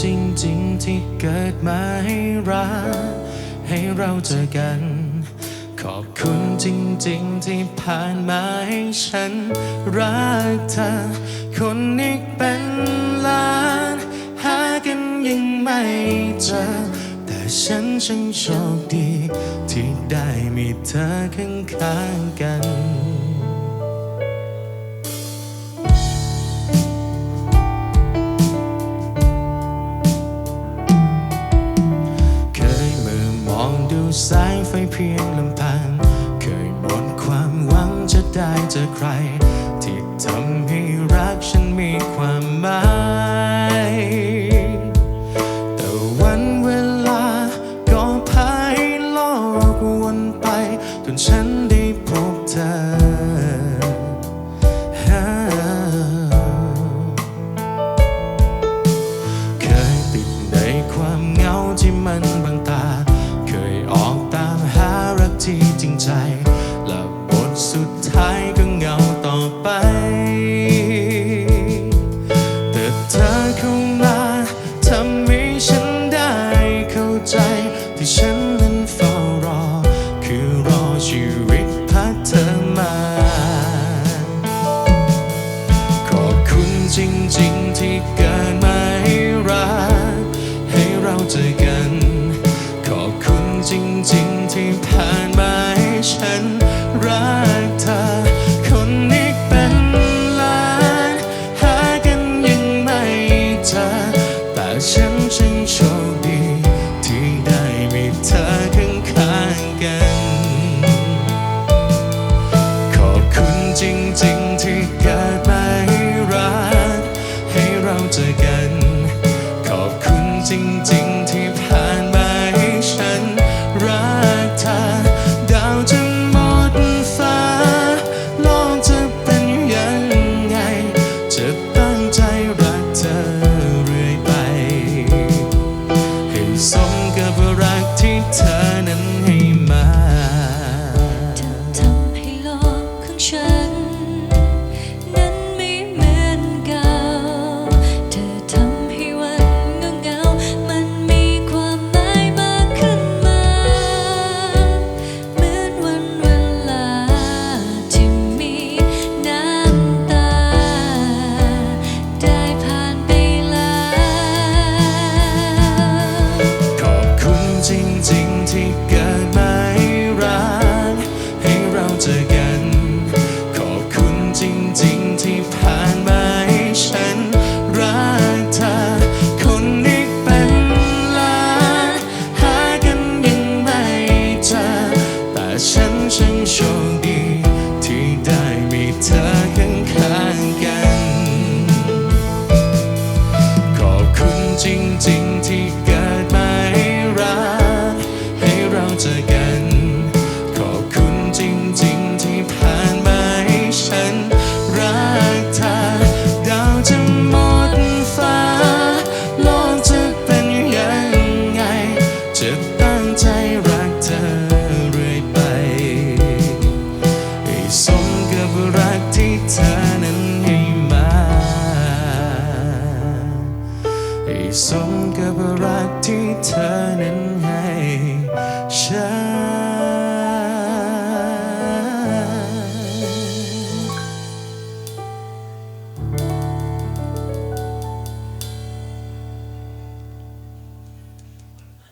จริงๆที่เกิดมาให้รักให้เราเจอกัน ขอบคุณจริงๆที่ผ่านมาให้ฉัน รักเธอ คนอีกเป็นล้าน หากันยังไม่เจอ แต่ฉันช่างโชคดี ที่ได้มีเธอข้างๆกันาสายไฟเพียงลำพัง เคยหมดความหวังจะได้เจอใคร ที่ทำให้รักฉันมีความหมายแต่วันเวลาก็พายโลกวนไปจนฉัน ที่เธอนั้นให้มาให้สมกับรักที่เธอนั้น